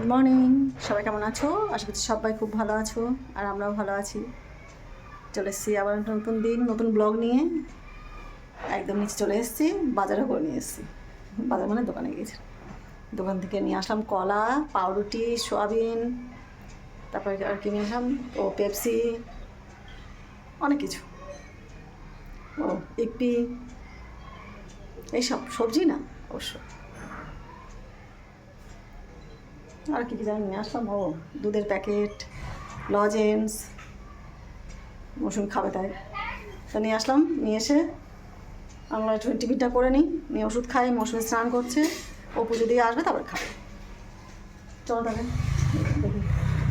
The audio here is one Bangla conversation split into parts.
গুড মর্নিং সবাই কেমন আছো? আশা করছি সবাই খুব ভালো আছো, আর আমরাও ভালো আছি। চলে এসেছি আবার একটা নতুন দিন, নতুন ব্লগ নিয়ে। একদম নিচে চলে এসেছি বাজারও করে নিয়ে এসেছি। বাজার মানে দোকানে গিয়েছি। দোকান থেকে নিয়ে আসলাম কলা, পাউরুটি, সোয়াবিন, তারপরে আর কিনে আসলাম? ও, পেপসি, অনেক কিছু। ও, ইপি, এইসব, সবজি না, অবশ্য। আর কি কি জানি নিয়ে আসলাম, ও দুধের প্যাকেট লজেন্স মৌসুমি খাবে তাই। তা নিয়ে আসলাম, নিয়ে এসে আমরা একটু টিফিনটা করে নিই, নিয়ে ওষুধ খাই, মৌসুমি স্নান করছে, ও পুজো দিয়ে আসবে, তারপর খাবে। চলো তাহলে দেখি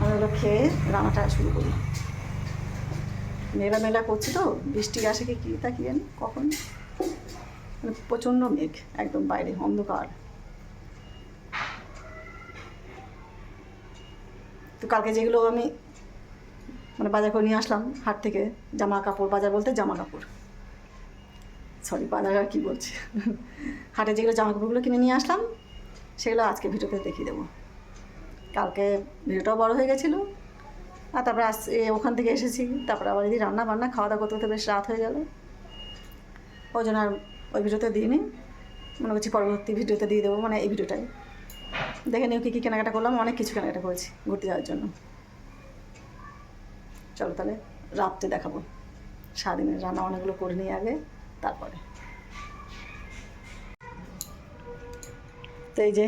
আমরা ওগুলো খেয়ে রান্নাটা শুরু করি। মেলা মেলা করছি তো, বৃষ্টি আসে কি কী তা কি কখন? মানে প্রচণ্ড মেঘ, একদম বাইরে, অন্ধকার। তো কালকে যেগুলো আমি মানে বাজার করে নিয়ে আসলাম, হাট থেকে জামা কাপড়, বাজার বলতে জামা কাপড়। সরি বাজার আর কী বলছি? হাটে যেগুলো জামা কাপড়গুলো কিনে নিয়ে আসলাম, সেগুলো আজকে ভিডিওতে দেখিয়ে দেবো। কালকে ভিডিওটাও বড় হয়ে গেছিল, আর তারপরে আস ওখান থেকে এসেছি, তারপরে আবার যদি রান্না বান্না খাওয়া দাওয়া করতে করতে বেশ রাত হয়ে গেল। ওই জন্য আর ওই ভিডিওতে দিইনি। মনে করছি পরবর্তী ভিডিওতে দিয়ে দেবো মানে এই ভিডিওটাই। দেখে নিও কী কী কেনাকাটা করলাম, অনেক কিছু কেনাকাটা করেছি ঘুরতে যাওয়ার জন্য। চলো তাহলে রাত্রে দেখাবো। সারাদিনের রান্না অনেকগুলো করে নিয়ে আগে, তারপরে। তো এই যে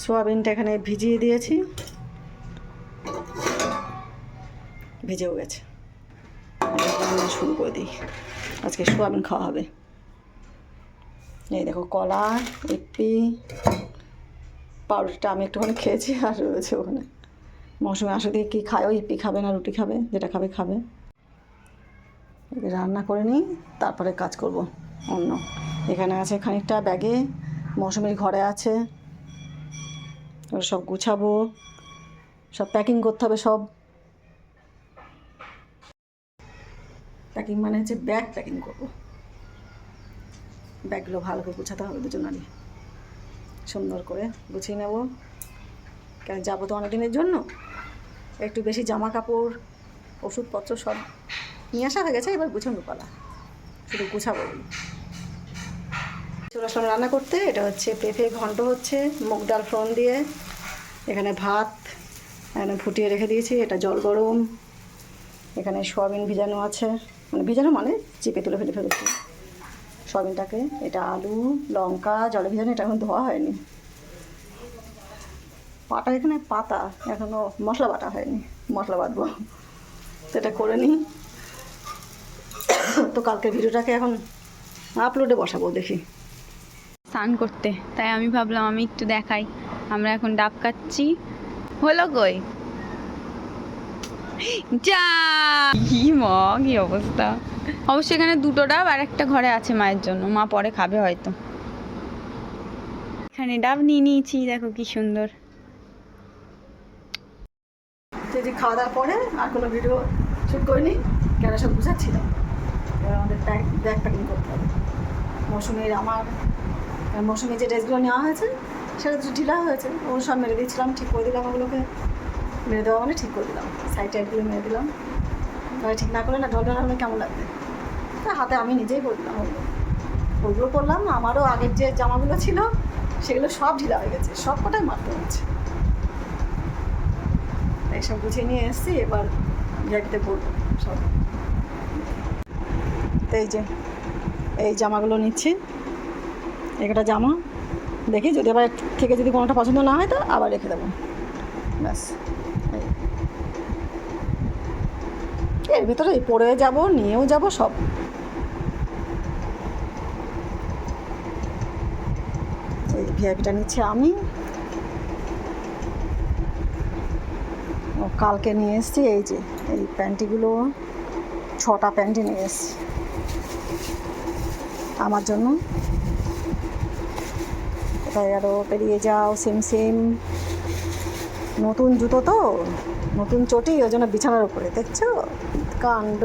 সোয়াবিনটা এখানে ভিজিয়ে দিয়েছি। ভেজেও গেছে। শুরু করে দিই। আজকে সোয়াবিন খাওয়া হবে। এই দেখো কলা এপি পাউরুটিটা আমি একটুখানি খেয়েছি আর রয়েছে ওখানে। মৌসুমি আসে দিয়ে কী খায়? ওই ইপি খাবে না, রুটি খাবে, যেটা খাবে খাবে। রান্না করে নিই, তারপরে কাজ করব অন্য। এখানে আছে খানিকটা ব্যাগে, মৌসুমির ঘরে আছে। সব গুছাবো, সব প্যাকিং করতে হবে সব। প্যাকিং মানে হচ্ছে ব্যাগ প্যাকিং করব। ব্যাগগুলো ভালো করে গুছাতে হবে দুজনারই। সুন্দর করে গুছিয়ে নেব। কেন যাব তো অনেক দিনের জন্য। একটু বেশি জামা কাপড় ওষুধপত্র সব নিয়ে আসা হয়ে গেছে, এবার গুছানো পালা। শুধু গুছাবো। চলে আসলাম রান্না করতে। এটা হচ্ছে পেঁপে ঘন্ট হচ্ছে, মুগ ডাল ফ্রন দিয়ে। এখানে ভাত, এখানে ফুটিয়ে রেখে দিয়েছি, এটা জল গরম। এখানে সোয়াবিন ভিজানো আছে। মানে ভিজানো মানে চিপে তুলে ফেলে ফেলেছি। সয়াবিনটাকে, এটা আলু, লঙ্কা জলে ভিজানো এটা এখন ধোয়া হয়নি। পাটা এখানে পাতা এখনও মশলা বাটা হয়নি, মশলা বাটবো। এটা করে নিই। তো কালকের ভিডিওটাকে এখন আপলোডে বসাবো, দেখি। স্নান করতে, তাই আমি ভাবলাম আমি একটু দেখাই। আমরা এখন ডাব কাচ্ছি হলো কই? যা! কি ম কি অবস্থা? অবশ্যই এখানে দুটো ডাব আর একটা ঘরে আছে মায়ের জন্য। মা পরে খাবে হয়তো। এখানে ডাব নিয়ে নিয়েছি, দেখো কি সুন্দর। যে যে খাওয়া দাওয়ার পরে আর কোনো ভিডিও শ্যুট করিনি, কেন সব বুঝাচ্ছিলাম এবার আমাদের ব্যাগ ব্যাগ প্যাকিং করতে হবে। মৌসুমির আমার মৌসুমি যে ড্রেসগুলো নেওয়া হয়েছে, সেটা তো ঢিলা হয়েছে। ও সব মেরে দিয়েছিলাম, ঠিক করে দিলাম ওগুলোকে। মেরে দেওয়া মানে ঠিক করে দিলাম। সাইড টাইডগুলো মেরে দিলাম। ঠিক না করলে না ঢল ঢল হলে কেমন লাগবে? তা হাতে আমি নিজেই করে দিলাম ওগুলো করলাম আমারও আগের যে জামাগুলো ছিল, সেগুলো সব ঢিলা হয়ে গেছে, সব কটাই মারতে হচ্ছে। তাই সব গুছিয়ে নিয়ে এসেছি, এবার ব্যাগতে পরবো সব। তো এই যে, এই জামাগুলো নিচ্ছি, একটা জামা, দেখি যদি আবার থেকে যদি কোনোটা পছন্দ না হয় তো আবার রেখে দেবো। ব্যাস। এর ভিতরে পরে যাব, নিয়েও যাব সব। ভিআইপিটা নিচ্ছি আমি। ও, কালকে নিয়ে এসেছি, এই যে, এই প্যান্টিগুলো, ছটা প্যান্টি নিয়ে এসেছি। আমার জন্য। কোথায় আরও পেরিয়ে যাও সেম সেম নতুন জুতো তো, নতুন চটি, ওই জন্য বিছানার উপরে, দেখছ? কাণ্ড।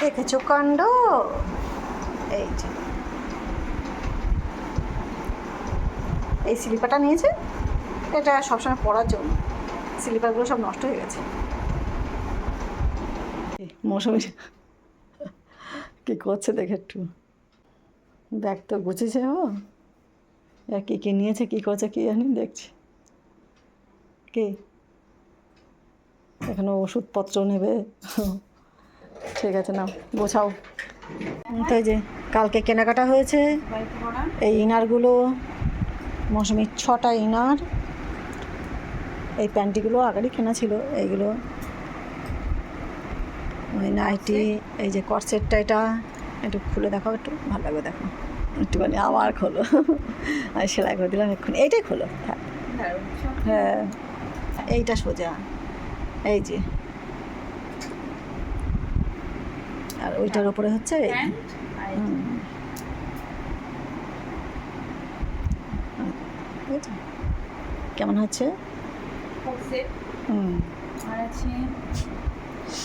দেখেছ কাণ্ড? এই যে। এই স্লিপারটা নিয়েছে এটা সবসময় পরার জন্য। স্লিপারগুলো সব নষ্ট হয়ে গেছে। মৌসুমি কী করছে দেখে একটু। ব্যাগ তো গুছেছে ও। আর কী কী নিয়েছে কী করছে কী জানি দেখছি। কে? এখানে ওষুধপত্র নেবে। ঠিক আছে না গোছাও। তাই যে কালকে কেনাকাটা হয়েছে। এই ইনারগুলো মৌসুমির ছটা ইনার। এই প্যান্টিগুলো আগেরই কেনা ছিল এইগুলো। ওই নাইটি এই যে কটসেটটা এটা একটু খুলে দেখাও একটু ভালো লাগবে দেখো। একটুখানি আবার খোলো। আমি সেলাই করে দিলাম এক্ষুনি। এইটাই খোলো হ্যাঁ। হ্যাঁ এইটা সোজা। এই যে। আর ওইটার ওপরে হচ্ছে এই হুম। এই তো। কেমন হচ্ছে? হুম। আর আছে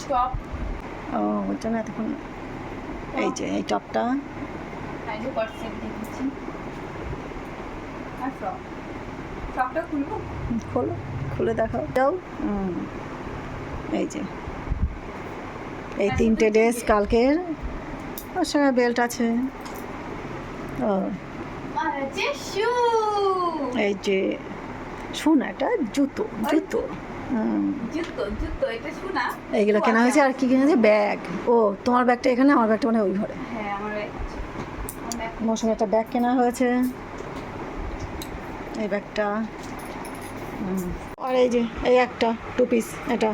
টপ। ও ওর জন্য এতক্ষণ এই যে এই টপটা। আর ফ্রক ফ্রকটা খুলবো? খোলো খুলে দেখাও। যাও এই যে। এই তিনটে ড্রেস কালকের। ওর সঙ্গে বেল্ট আছে। ও। আর আছে শু এই যে শোন একটা জুতো জুতো। জুতো জুতো এটা শোনা এইগুলো কেনা হয়েছে আর কি কেনা হয়েছে? ব্যাগ। ও তোমার ব্যাগটা এখানে? আমার ব্যাগটা মানে ওই ঘরে। হ্যাঁ আমার মৌসুমে একটা ব্যাগ কেনা হয়েছে। এই ব্যাগটা। আর এই যে এই একটা টু পিস এটা।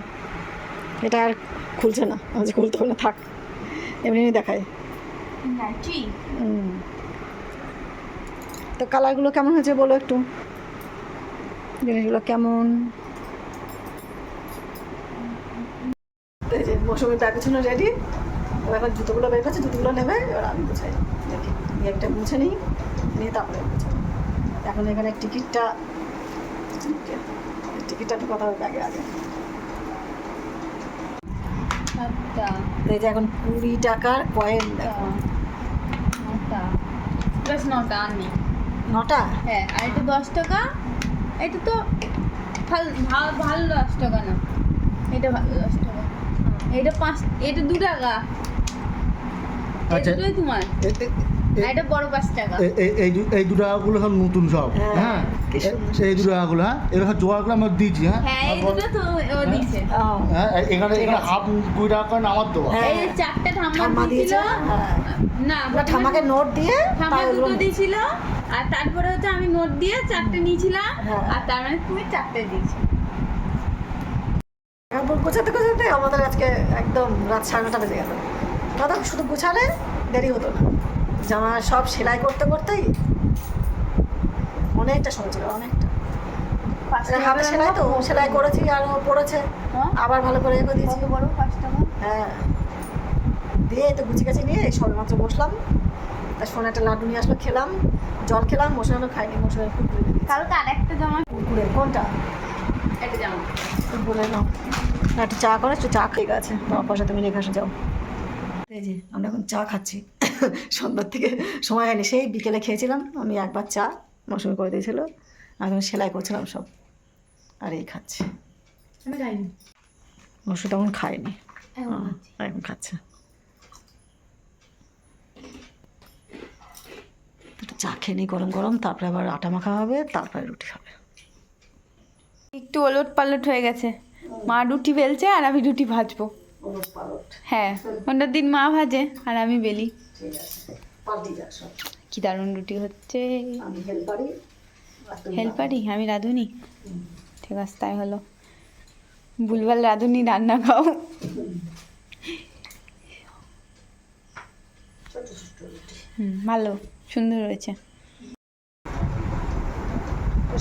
এটা আর খুলছে না। আজ খুলতে হবে না থাক। এমনি দেখায় হুম। তো কালারগুলো কেমন হয়েছে বলো একটু? জিনিসগুলো কেমন? মৌসুমি ব্যাগের জন্য রেডি ও এখন জুতোগুলো বের করছে জুতোগুলো নেবে এবার আমি গুছাই। দেখি নিয়ে একটা মুছে নিই নিয়ে তারপরে এখন এখানে টিকিটটা টিকিটটা একটু কথা হবে ব্যাগে আগে। আচ্ছা। তো এই যে এখন কুড়ি টাকার কয়েন দেখো। নটা প্লাস নটা আর নেই নটা? হ্যাঁ আর এটা দশ টাকা। এটা তো ভালো ভালো ভালো দশ টাকা না। এটা ভালো দশ টাকা। এটা পাঁচ এটা দু টাকা। আচ্ছা। তোমার। এটা বড় পাঁচ টাকা। এ- এ- এই এই দু টাকাগুলো সব নতুন সব হ্যাঁ, কি সুন্দর। এ- এই দু টাকাগুলো হ্যাঁ? এবার সব জোগাড় করে আমরা দিয়েছি হ্যাঁ? এই দুটো তো দিয়েছে। হ্যাঁ এখানে এখানে হাফ কুড়ি টাকা করে আমার দেওয়া। এই চারটে ঠাম্মা ঠাম্মা দিয়েছিল। না ঠাম্মাকে নোট দিয়ে ঠাম্মা দুটো দিয়েছিল আর তারপরে হচ্ছে আমি নোট দিয়ে চারটে নিয়েছিলাম হ্যাঁ। আর তার মানে তুমি চারটে দিয়েছ। কাপড় গোছাতে গোছাতে আমাদের আজকে একদম রাত সাড়ে নটা বেজে গেল। দাদা শুধু গোছালে দেরি হতো না। জামা সব সেলাই করতে করতেই অনেকটা সময় ছিল অনেকটা। পাঁচটা হাতে সেলাই তো সেলাই করেছি আর ও পড়েছে। হ্যাঁ? আবার ভালো করে এগো দিয়েছি। হ্যাঁ। দিয়ে তো গুছি গাছি নিয়ে সবে মাত্র বসলাম। তার সোনা একটা লাড্ডু নিয়ে আসলো খেলাম। জল খেলাম মশলা খাইনি মশলা কুকুরে দিয়েছি। কালকে আরেকটা জামা কুকুরে কোনটা? একটা জামা। বলে নাও। না একটু চা করে একটু চা খেয়ে গেছে। তোমার পয়সা তুমি রেখে আসো যাও। এই যে আমরা এখন চা খাচ্ছি। সন্ধ্যার থেকে সময় হয়নি। সেই বিকেলে খেয়েছিলাম। আমি একবার চা মৌসুমি করে দিয়েছিল। আর আমি সেলাই করছিলাম সব। আর এই খাচ্ছি। আমি খাইনি। মৌসুমি তখন খায়নি এখন খাচ্ছি। খাচ্ছে। চা খেয়ে নিই গরম গরম তারপরে আবার আটা মাখা হবে তারপরে রুটি হবে। একটু ওলট পালট হয়ে গেছে। মা রুটি বেলছে আর আমি রুটি ভাজবো। হ্যাঁ অন্যার দিন মা ভাজে আর আমি বেলি। ঠিক আছে। পাল্টি যাক সব। কি দারুণ রুটি হচ্ছে। আমি হেল্পারি হেল্পারি? আমি রাঁধুনি? ঠিক আছে তাই হলো। বুলবাল রাঁধুনি রান্না খাও। হুম ভালো সুন্দর হয়েছে।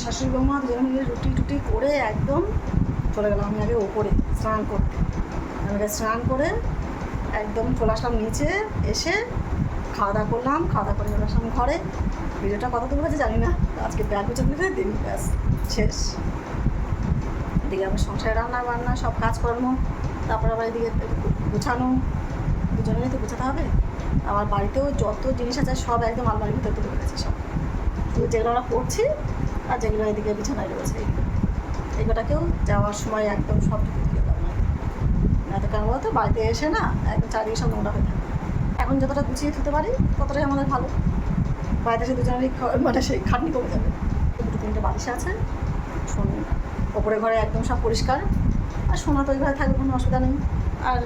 শাশুড়ি বৌমা দুজনে মিলে রুটি টুটি করে একদম চলে গেলাম আমি আগে ওপরে স্নান করতে। আমি আগে স্নান করে একদম চলে আসলাম নিচে এসে খাওয়া দাওয়া করলাম, খাওয়া দাওয়া করে চলে আসলাম ঘরে। ভিডিওটা কত দূর হয়েছে জানি না, আজকে ব্যাগ গুছাতে দিতে দিন ব্যাস, শেষ। এদিকে আমার সংসারে রান্না বান্না, সব কাজকর্ম, তারপর আবার এদিকে গুছানো, দুজনেরই তো গুছাতে হবে। আমার বাড়িতেও যত জিনিস আছে সব একদম আলমারির ভিতরে তুলে রেখেছি সব। শুধু যেগুলো আমরা করছি আর যেগুলো এদিকে বিছানায় রয়েছে এগুলোটাকেও যাওয়ার সময় একদম সব দিয়ে দেবো না তো কেন বলতো বাড়িতে এসে না একদম চারিদিকে সব নোংরা হয়ে থাকে। এখন যতটা গুছিয়ে থুতে পারি, ততটাই আমাদের ভালো। বাড়িতে এসে দুজনেরই মানে সেই খাটনি কমে যাবে। দুটো তিনটে বালিশ আছে ওপরে ঘরে একদম সব পরিষ্কার। আর সোনা তো ওই ঘরে থাকবে, কোনো অসুবিধা নেই। আর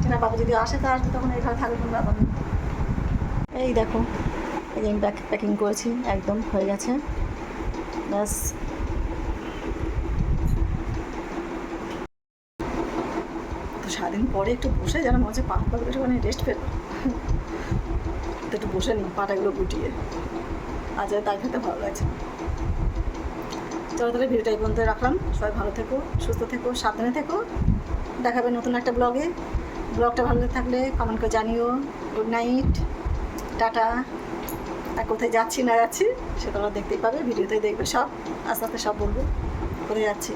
টিনা বাবা যদি আসে, তা আসবে, তখন এই ঘরে থাকবে, কোনো ব্যাপার নেই। এই দেখো, এই আমি ব্যাগ প্যাকিং করেছি, একদম হয়ে গেছে। ব্যাস। তো সারাদিন পরে একটু বসে যেন মনে হচ্ছে পা পা একটু মানে রেস্ট পেল একটু বসে নিই পাটাগুলো গুটিয়ে। আজ তাই খেতে ভালো লাগছে। চলো তাহলে ভিডিওটা এই পর্যন্ত রাখলাম। সবাই ভালো থেকো, সুস্থ থেকো, সাবধানে থেকো। দেখাবে নতুন একটা ব্লগে। ব্লগটা ভালো থাকলে কমেন্ট করে জানিও। Good night tata. আর কোথায় যাচ্ছি, না যাচ্ছি সে তোমরা দেখতেই পাবে ভিডিওতে দেখবে সব। আস্তে আস্তে সব বলব, কোথায় যাচ্ছি,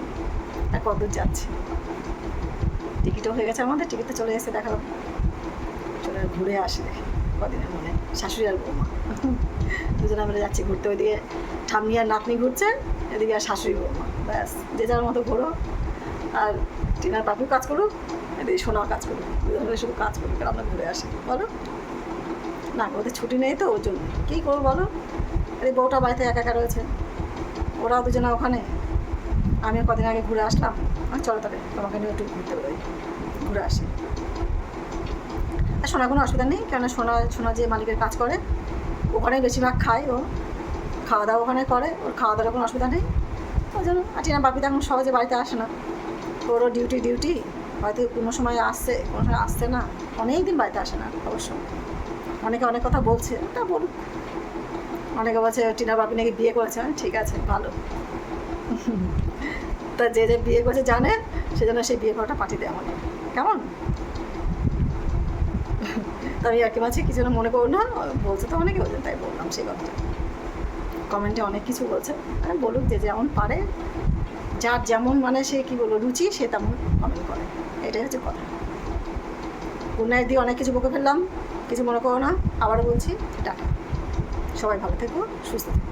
আর কতদূর যাচ্ছি। টিকিটও হয়ে গেছে আমাদের টিকিটে চলে এসে দেখালাম। ঘুরে আসি কদিনের মনে। শাশুড়ি আর বৌমা। দুজনে আমরা যাচ্ছি ঘুরতে। ওইদিকে ঠাম্মি আর নাতনি ঘুরছে, এদিকে আর শাশুড়ি বৌমা। ব্যাস, যে যার মতো ঘোরো। আর টিনার পাপিও কাজ করুক, এদিকে সোনাও কাজ করুক। দুজনে শুধু কাজ করুক, আর আমরা ঘুরে আসি। বলো? না, ওদের ছুটি নেই তো, ওর জন্য। কী করব বলো? এই বউটা বাড়িতে একা একা রয়েছে। ওরাও দুজনে ওখানে। আমিও কদিন আগে ঘুরে আসলাম। চলো তবে তোমাকে নিয়ে একটু ঘুরতে বেরোই। ঘুরে আসি। সোনার কোনো অসুবিধা নেই, কেননা সোনা সোনা যে মালিকের কাজ করে, ওখানেই বেশিরভাগ খায় ও। খাওয়া দাওয়া ওখানে করে, ওর খাওয়া দাওয়ার কোনো অসুবিধা নেই। ওই জন্য আর টিনা বাপিতে এখন সহজে বাড়িতে আসে না। ওরও ডিউটি ডিউটি হয়তো কোনো সময় আসছে, কোনো সময় আসছে না। অনেক দিন বাড়িতে আসে না, অবশ্য। অনেকে অনেক কথা বলছে, তা বলুক। অনেকে বলছে, টিনা, বাপি নাকি বিয়ে করেছে? ঠিক আছে, ভালো। তা যে যে বিয়ে করেছে জানে, সেজন্য সেই বিয়ে করাটা পাঠিয়ে দেয় আমাকে। কেমন? আমি আর কি মাঝে কিছু মনে করো না, বলছে তো অনেকে বলছে, তাই বললাম সেই কথাটা। কমেন্টে অনেক কিছু বলছে। আমি বলুক যে যেমন পারে, যার যেমন মানে সে কী বলব, রুচি, সে তেমন কমেন্ট করে। এটাই হচ্ছে কথা। গুনায় দিয়ে অনেক কিছু বকে ফেললাম, কিছু মনে করো না, আবারও বলছি, টাটা। সবাই ভালো থেকো, সুস্থ থেকো।